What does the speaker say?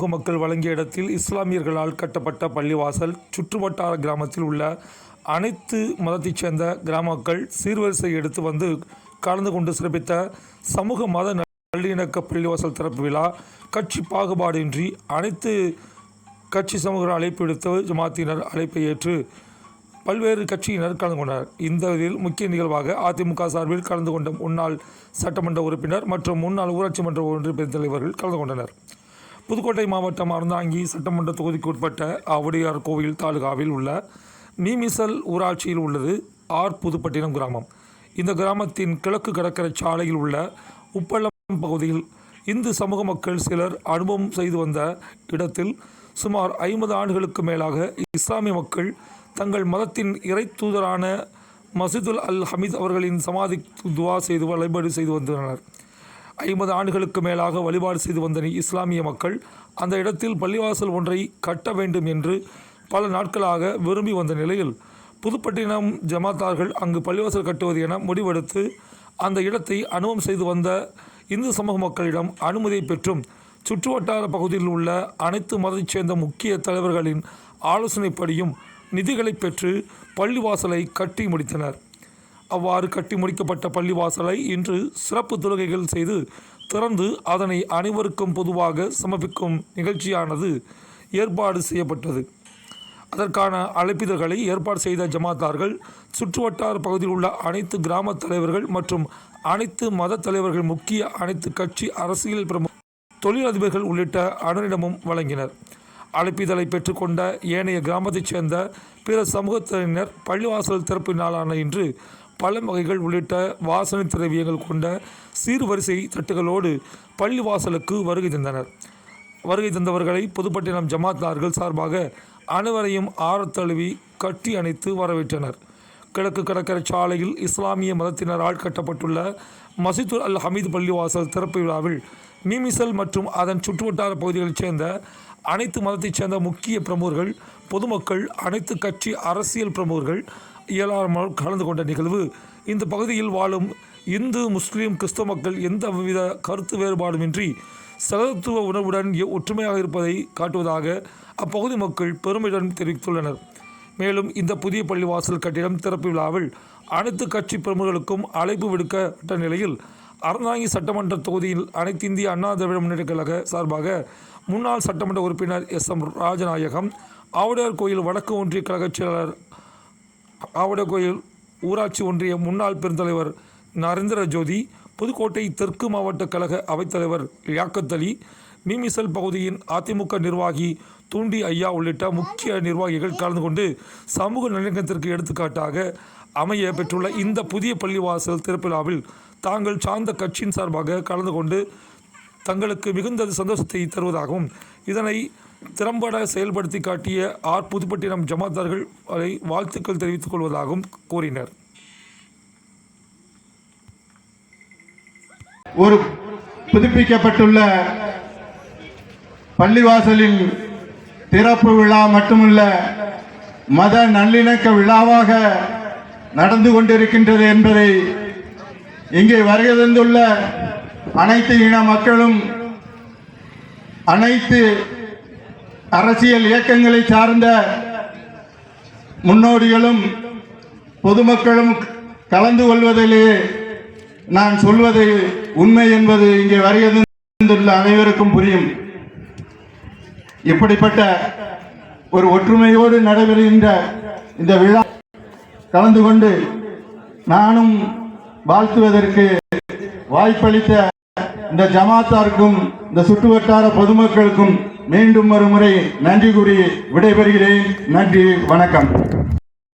சமூக மக்கள் வழங்கிய இடத்தில் இஸ்லாமியர்களால் கட்டப்பட்ட பள்ளிவாசல் சுற்றுவட்டார கிராமத்தில் உள்ள அனைத்து மதத்தைச் சேர்ந்த கிராம மக்கள் சீர்வரிசை எடுத்து வந்து கலந்து கொண்டு சிறப்பித்த சமூக மத நல்லிணக்க பள்ளிவாசல் திறப்பு விழா கட்சி பாகுபாடின்றி அனைத்து கட்சி சமூக அழைப்பு விடுத்த ஜமாத்தினர் அழைப்பை ஏற்று பல்வேறு கட்சியினர் கலந்து கொண்டனர். இந்த இதில் முக்கிய நிகழ்வாக அதிமுக சார்பில் கலந்து கொண்ட முன்னாள் சட்டமன்ற உறுப்பினர் மற்றும் முன்னாள் ஊராட்சி மன்ற ஒன்றிய தலைவர்கள் கலந்து கொண்டனர். புதுக்கோட்டை மாவட்டம் அறந்தாங்கி சட்டமன்ற தொகுதிக்கு உட்பட்ட ஆவுடையார் கோவில் தாலுகாவில் உள்ள மீமிசல் ஊராட்சியில் உள்ளது ஆர் புதுப்பட்டினம் கிராமம். இந்த கிராமத்தின் கிழக்கு கடற்கரை சாலையில் உள்ள உப்பளம் பகுதியில் இந்து சமூக மக்கள் சிலர் அனுபவம் செய்து வந்த இடத்தில் சுமார் ஐம்பது ஆண்டுகளுக்கு மேலாக இஸ்லாமிய மக்கள் தங்கள் மதத்தின் இறை தூதரான மசிதுல் அல் ஹமீத் அவர்களின் சமாதி துவா செய்து வழிபாடு செய்து வந்தனர் ஐம்பது ஆண்டுகளுக்கு மேலாக வழிபாடு செய்து வந்த இஸ்லாமிய மக்கள் அந்த இடத்தில் பள்ளிவாசல் ஒன்றை கட்ட வேண்டும் என்று பல நாட்களாக விரும்பி வந்த நிலையில் புதுப்பட்டினம் ஜமாத்தார்கள் அங்கு பள்ளிவாசல் கட்டுவது என முடிவெடுத்து அந்த இடத்தை அனுபவம் செய்து வந்த இந்து சமூக மக்களிடம் அனுமதியை பெற்றும் சுற்றுவட்டார பகுதியில் உள்ள அனைத்து மதத்தைச் சேர்ந்த முக்கிய தலைவர்களின் ஆலோசனைப்படியும் நிதிகளை பெற்று பள்ளிவாசலை கட்டி முடித்தனர். அவ்வாறு கட்டி முடிக்கப்பட்ட பள்ளிவாசலை இன்று சிறப்பு தொழுகைகள் செய்து திறந்து அதனை அனைவருக்கும் பொதுவாக சமர்ப்பிக்கும் நிகழ்ச்சியானது ஏற்பாடு செய்யப்பட்டது. அதற்கான அழைப்பிதழ்களை ஏற்பாடு செய்த ஜமாத்தார்கள் சுற்றுவட்டார பகுதியில் உள்ள அனைத்து கிராம தலைவர்கள் மற்றும் அனைத்து மத தலைவர்கள் முக்கிய அனைத்து கட்சி அரசியல் பிரமு தொழிலதிபர்கள் உள்ளிட்ட அனைவரிடமும் வழங்கினர். அழைப்பிதழை பெற்றுக்கொண்ட ஏனைய கிராமத்தைச் சேர்ந்த பிற சமூகத்தினர் பள்ளிவாசல் திறப்பு நாளான இன்று பழம் வகைகள் உள்ளிட்ட வாசனை திரவியங்கள் கொண்ட சீர்வரிசை தட்டுகளோடு பள்ளிவாசலுக்கு வருகை தந்தனர். வருகை தந்தவர்களை புதுப்பட்டினம் ஜமாத்தார்கள் சார்பாக அனைவரையும் ஆரத்தழுவி கட்டி அணைத்து வரவேற்றனர். கிழக்கு கடற்கரை சாலையில் இஸ்லாமிய மதத்தினரால் கட்டப்பட்டுள்ள மசிதுல் அல் ஹமீது பள்ளிவாசல் திறப்பு விழாவில் மீமிசல் மற்றும் அதன் சுற்றுவட்டார பகுதிகளைச் சேர்ந்த அனைத்து மதத்தைச் சேர்ந்த முக்கிய பிரமுகர்கள் பொதுமக்கள் அனைத்து கட்சி அரசியல் பிரமுகர்கள் இயலாமல் கலந்து கொண்ட நிகழ்வு. இந்த பகுதியில் வாழும் இந்து முஸ்லீம் கிறிஸ்தவ மக்கள் எந்தவித கருத்து வேறுபாடுமின்றி சகத்துவ உணர்வுடன் எ- ஒற்றுமையாக இருப்பதை காட்டுவதாக அப்பகுதி மக்கள் பெருமையுடன் தெரிவித்துள்ளனர். மேலும் இந்த புதிய பள்ளிவாசல் கட்டிடம் திறப்பு விழாவில் அனைத்து கட்சி பிரமுகர்களுக்கும் அழைப்பு விடுக்கப்பட்ட நிலையில் அறந்தாங்கி சட்டமன்ற தொகுதியில் அனைத்து இந்திய அண்ணா திராவிட முன்னேற்ற கழக சார்பாக முன்னாள் சட்டமன்ற உறுப்பினர் எஸ் எம் ராஜநாயகம் ஆவுடையார் கோயில் வடக்கு ஒன்றிய கழகச் செயலாளர் ஆவடகோயில் ஊராட்சி ஒன்றிய முன்னாள் பெருந்தலைவர் நரேந்திர ஜோதி புதுக்கோட்டை தெற்கு மாவட்ட கழக அவைத்தலைவர் லியாக்கத் அலி மீமிசல் பகுதியின் அதிமுக நிர்வாகி தூண்டி ஐயா உள்ளிட்ட முக்கிய நிர்வாகிகள் கலந்து கொண்டு சமூக நல்லிணக்கத்திற்கு எடுத்துக்காட்டாக அமைய பெற்றுள்ள இந்த புதிய பள்ளிவாசல் திறப்பிலாவில் தாங்கள் சார்ந்த கட்சியின் சார்பாக கலந்து கொண்டு தங்களுக்கு மிகுந்த சந்தோஷத்தை தருவதாகவும் இதனை திறம்பட செயல்படுத்தி காட்டிய ஆர். புதுப்பட்டினம் ஜமாத்தார்கள் அதை வாழ்த்துக்கள் தெரிவித்துக் கொள்வதாகவும் கூறினர். ஒரு புதுப்பிக்கப்பட்டுள்ள பள்ளிவாசலின் திறப்பு விழா மட்டுமல்ல மத நல்லிணக்க விழாவாக நடந்து கொண்டிருக்கின்றது என்பதை இங்கே வருகை தந்துள்ள அனைத்து இன மக்களும் அனைத்து அரசியல் இயக்கங்களை சார்ந்த முன்னோடிகளும் பொதுமக்களும் கலந்து கொள்வதிலே நான் சொல்வது உண்மை என்பது இங்கே வருகை அனைவருக்கும் புரியும். இப்படிப்பட்ட ஒரு ஒற்றுமையோடு நடைபெறுகின்ற இந்த விழா கலந்து கொண்டு நானும் வாழ்த்துவதற்கு வாய்ப்பளித்த இந்த ஜமாத்தாருக்கும் இந்த சுற்றுவட்டார பொதுமக்களுக்கும் மீண்டும் ஒரு முறை நன்றி கூறி விடைபெறுகிறேன். நன்றி வணக்கம்.